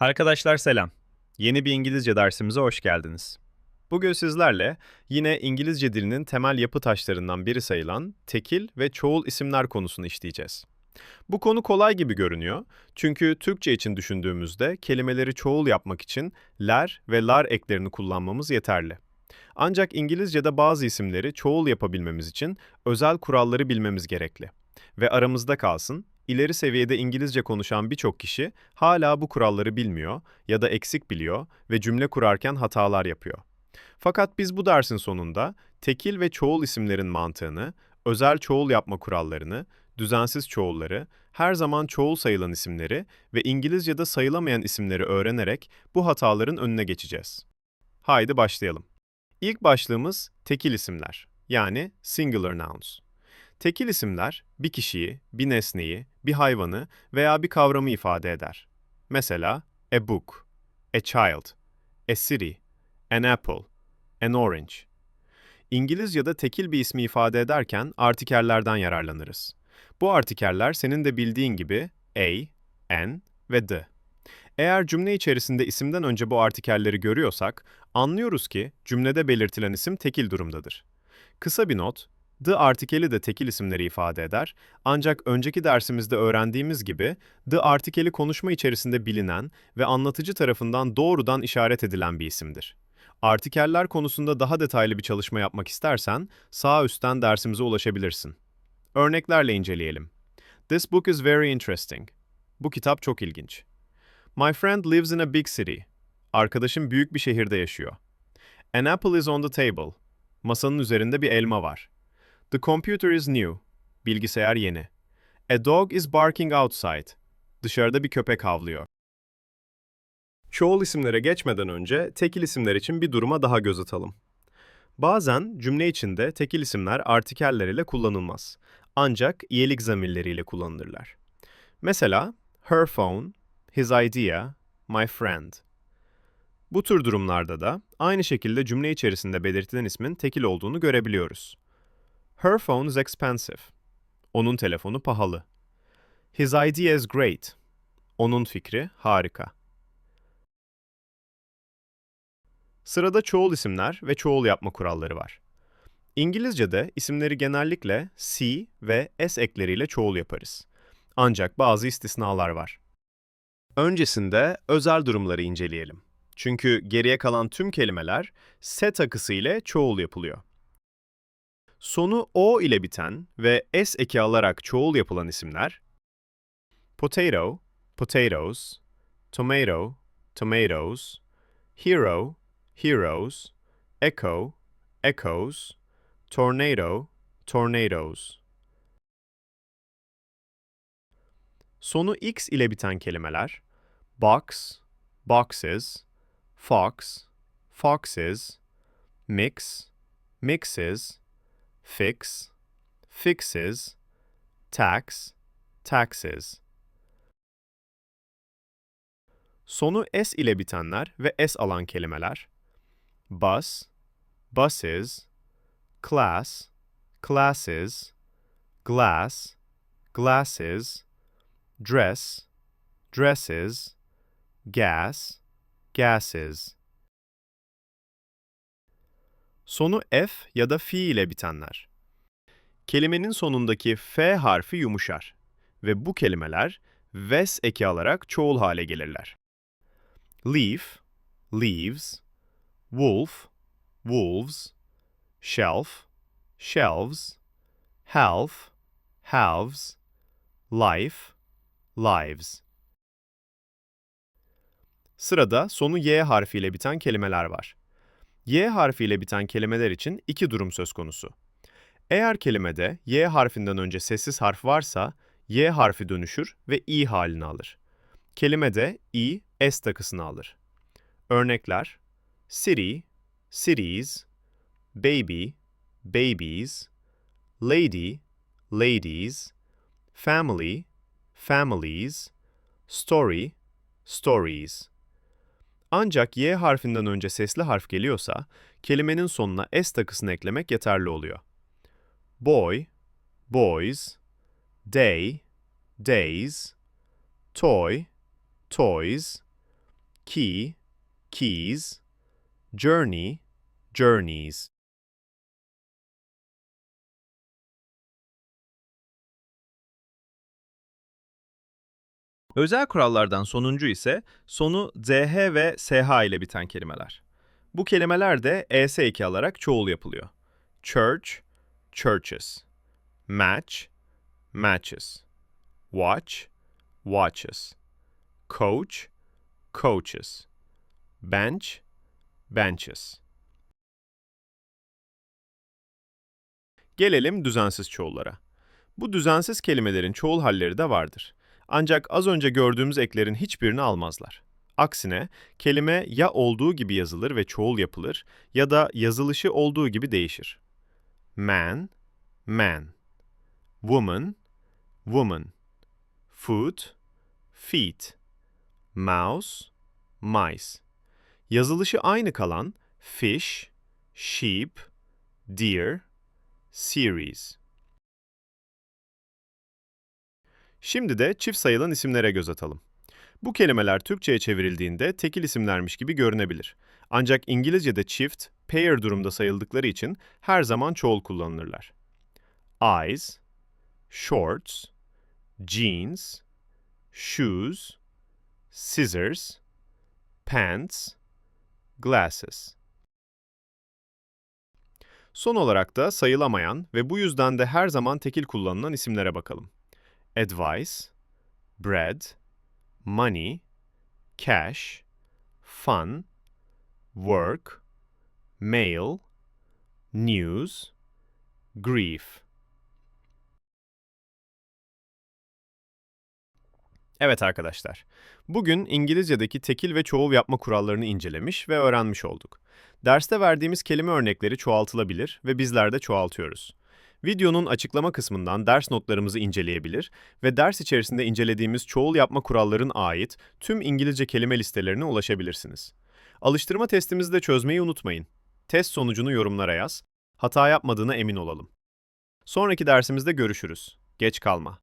Arkadaşlar selam. Yeni bir İngilizce dersimize hoş geldiniz. Bugün sizlerle yine İngilizce dilinin temel yapı taşlarından biri sayılan tekil ve çoğul isimler konusunu işleyeceğiz. Bu konu kolay gibi görünüyor çünkü Türkçe için düşündüğümüzde kelimeleri çoğul yapmak için ler ve lar eklerini kullanmamız yeterli. Ancak İngilizce'de bazı isimleri çoğul yapabilmemiz için özel kuralları bilmemiz gerekli. Ve aramızda kalsın, ileri seviyede İngilizce konuşan birçok kişi hala bu kuralları bilmiyor ya da eksik biliyor ve cümle kurarken hatalar yapıyor. Fakat biz bu dersin sonunda tekil ve çoğul isimlerin mantığını, özel çoğul yapma kurallarını, düzensiz çoğulları, her zaman çoğul sayılan isimleri ve İngilizce'de sayılamayan isimleri öğrenerek bu hataların önüne geçeceğiz. Haydi başlayalım. İlk başlığımız tekil isimler, yani singular nouns. Tekil isimler bir kişiyi, bir nesneyi, bir hayvanı veya bir kavramı ifade eder. Mesela a book, a child, a city, an apple, an orange. İngilizce'de tekil bir ismi ifade ederken artikellerden yararlanırız. Bu artikeller senin de bildiğin gibi a, n ve the. Eğer cümle içerisinde isimden önce bu artikelleri görüyorsak, anlıyoruz ki cümlede belirtilen isim tekil durumdadır. Kısa bir not, the artikeli de tekil isimleri ifade eder, ancak önceki dersimizde öğrendiğimiz gibi the artikeli konuşma içerisinde bilinen ve anlatıcı tarafından doğrudan işaret edilen bir isimdir. Artikeller konusunda daha detaylı bir çalışma yapmak istersen sağ üstten dersimize ulaşabilirsin. Örneklerle inceleyelim. This book is very interesting. Bu kitap çok ilginç. My friend lives in a big city. Arkadaşım büyük bir şehirde yaşıyor. An apple is on the table. Masanın üzerinde bir elma var. The computer is new. Bilgisayar yeni. A dog is barking outside. Dışarıda bir köpek havlıyor. Çoğul isimlere geçmeden önce tekil isimler için bir duruma daha göz atalım. Bazen cümle içinde tekil isimler artikeller ile kullanılmaz. Ancak iyelik zamirleriyle kullanılırlar. Mesela her phone, his idea, my friend. Bu tür durumlarda da aynı şekilde cümle içerisinde belirtilen ismin tekil olduğunu görebiliyoruz. Her phone is expensive. Onun telefonu pahalı. His idea is great. Onun fikri harika. Sırada çoğul isimler ve çoğul yapma kuralları var. İngilizce'de isimleri genellikle C ve S ekleriyle çoğul yaparız. Ancak bazı istisnalar var. Öncesinde özel durumları inceleyelim. Çünkü geriye kalan tüm kelimeler S takısı ile çoğul yapılıyor. Sonu O ile biten ve S eki alarak çoğul yapılan isimler potato, potatoes, tomato, tomatoes, hero, heroes, echo, echoes, tornado, tornadoes. Sonu x ile biten kelimeler box, boxes, fox, foxes, mix, mixes, fix, fixes, tax, taxes. Sonu s ile bitenler ve s alan kelimeler bus, buses, class, classes, glass, glasses, dress, dresses, gas, gases. Sonu f ya da fi ile bitenler. Kelimenin sonundaki f harfi yumuşar ve bu kelimeler ves eki alarak çoğul hale gelirler. Leaf, leaves, wolf, wolves, shelf, shelves, half, halves, life, lives. Sırada sonu y harfiyle biten kelimeler var. Y harfiyle biten kelimeler için iki durum söz konusu. Eğer kelimede Y harfinden önce sessiz harf varsa, Y harfi dönüşür ve i halini alır. Kelimede i, s takısını alır. Örnekler city, cities, baby, babies, lady, ladies, family, families, story, stories. Ancak Y harfinden önce sesli harf geliyorsa, kelimenin sonuna S takısını eklemek yeterli oluyor. Boy, boys, day, days, toy, toys, key, keys, journey, journeys. Özel kurallardan sonuncu ise sonu zh ve sh ile biten kelimeler. Bu kelimeler de es2 alarak çoğul yapılıyor. Church, churches. Match, matches. Watch, watches. Coach, coaches. Bench, benches. Gelelim düzensiz çoğullara. Bu düzensiz kelimelerin çoğul halleri de vardır. Ancak az önce gördüğümüz eklerin hiçbirini almazlar. Aksine kelime ya olduğu gibi yazılır ve çoğul yapılır ya da yazılışı olduğu gibi değişir. Man, man. Woman, woman. Foot, feet. Mouse, mice. Yazılışı aynı kalan fish, sheep, deer, series. Şimdi de çift sayılan isimlere göz atalım. Bu kelimeler Türkçe'ye çevrildiğinde tekil isimlermiş gibi görünebilir. Ancak İngilizce'de çift, pair durumda sayıldıkları için her zaman çoğul kullanılırlar. Eyes, shorts, jeans, shoes, scissors, pants, glasses. Son olarak da sayılamayan ve bu yüzden de her zaman tekil kullanılan isimlere bakalım. Advice, bread, money, cash, fun, work, mail, news, grief. Evet arkadaşlar, bugün İngilizce'deki tekil ve çoğul yapma kurallarını incelemiş ve öğrenmiş olduk. Derste verdiğimiz kelime örnekleri çoğaltılabilir ve bizler de çoğaltıyoruz. Videonun açıklama kısmından ders notlarımızı inceleyebilir ve ders içerisinde incelediğimiz çoğul yapma kuralların ait tüm İngilizce kelime listelerine ulaşabilirsiniz. Alıştırma testimizi de çözmeyi unutmayın. Test sonucunu yorumlara yaz, hata yapmadığına emin olalım. Sonraki dersimizde görüşürüz. Geç kalma.